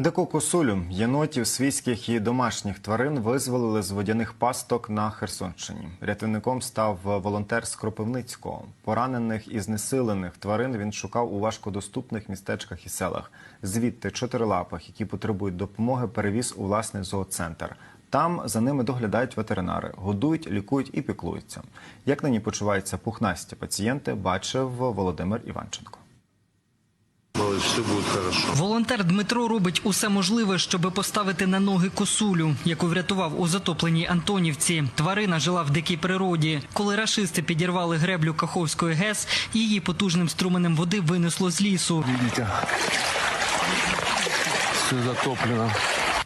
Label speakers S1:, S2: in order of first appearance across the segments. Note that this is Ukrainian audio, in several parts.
S1: Дику косулю, єнотів, свійських і домашніх тварин визволили з водяних пасток на Херсонщині. Рятівником став волонтер з Кропивницького. Поранених і знесилених тварин він шукав у важкодоступних містечках і селах. Звідти чотирилапих, які потребують допомоги, перевіз у власний зооцентр. Там за ними доглядають ветеринари, годують, лікують і піклуються. Як нині почуваються пухнасті пацієнти, бачив Володимир Іванченко.
S2: Все буде хорошо.
S3: Волонтер Дмитро робить усе можливе, щоб поставити на ноги косулю, яку врятував у затопленій Антонівці. Тварина жила в дикій природі. Коли рашисти підірвали греблю Каховської ГЕС, її потужним струменем води винесло з лісу.
S2: Дивіться, все затоплено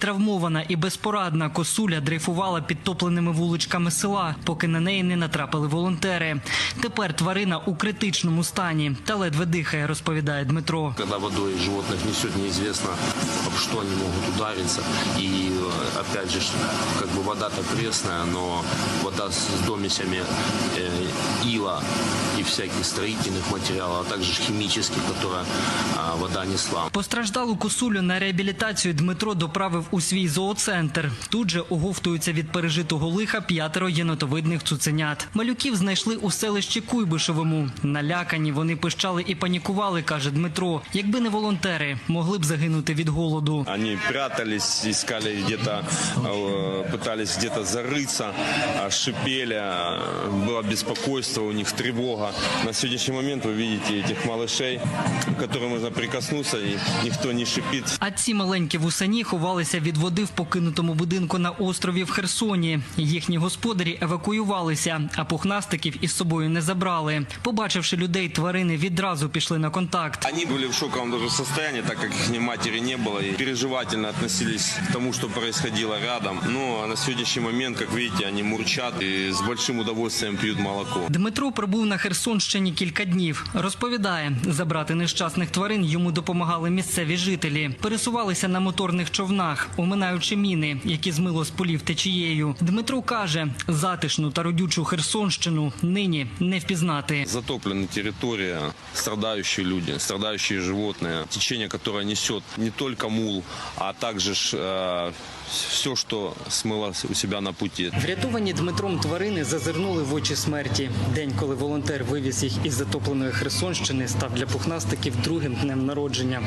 S3: Травмована і безпорадна косуля дрейфувала підтопленими вуличками села, поки на неї не натрапили волонтери. Тепер тварина у критичному стані та ледве дихає, розповідає Дмитро.
S2: Когда водой животных несет, неизвестно, об что они могут удариться. И э, опять же, как бы вода-то пресная, но вода с домесями э, ила и всяких строительных материалов, а также химических, которые а, вода несла.
S3: Постраждалу косулю на реабілітацію Дмитро доправив у свій зооцентр. Тут же оговтуються від пережитого лиха п'ятеро єнотовидних цуценят. Малюків знайшли у селищі Куйбишевому. Налякані вони пищали і панікували, каже Дмитро. Якби не волонтери, могли б загинути від голоду.
S4: Они прятались, искали где-то, э, пытались где-то зарыться, а, шипели, а, было беспокойство, у них тревога. На сегодняшний момент вы видите этих малышей, к которым можно прикоснуться, и никто не шипит.
S3: А ці маленькі вусані ховалися від води в покинутому будинку на острові в Херсоні. Їхні господарі евакуювалися, а пухнастиків із собою не забрали. Побачивши людей, тварини відразу пішли на контакт.
S4: Они были в шоковом даже состоянии, так как их матери не было, и переживательно относились к тому, что происходило рядом. Ну, а на сегодняшний момент, как видите, они мурчат и с большим удовольствием пьют молоко.
S3: Дмитро прибув на Херсонщині кілька днів. Розповідає, забрати нещасних тварин йому допомагали місцеві жителі. Пересувалися на моторних човнах, оминаючи міни, які змило з полів течією. Дмитро каже, затишну та родючу Херсонщину нині не впізнати.
S4: Затоплена территория, страдающие люди, страдающие животные, течение, которое несет не только мул, а также все, что смыло у себя на пути.
S3: Врятовані Дмитром тварини зазирнули в очі смерті. День, коли волонтер вивіз їх із затопленої Херсонщини, став для пухнастиків другим днем народження.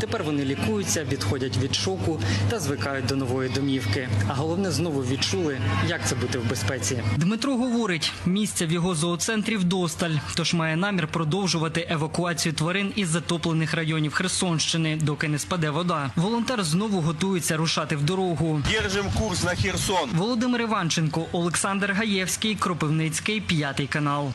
S3: Тепер вони лікуються, відходять від шоку та звикають до нової домівки. А головне знову відчули, як це бути в безпеці. Дмитро говорить, місця в його зооцентрі вдосталь, тож має намір продовжувати евакуацію тварин із затоплених районів Херсонщини, доки не спаде вода. Волонтер знову готується рушати в дорогу.
S5: Держим курс на Херсон.
S3: Володимир Іванченко, Олександр Гаєвський, Кропивницький, п'ятий канал.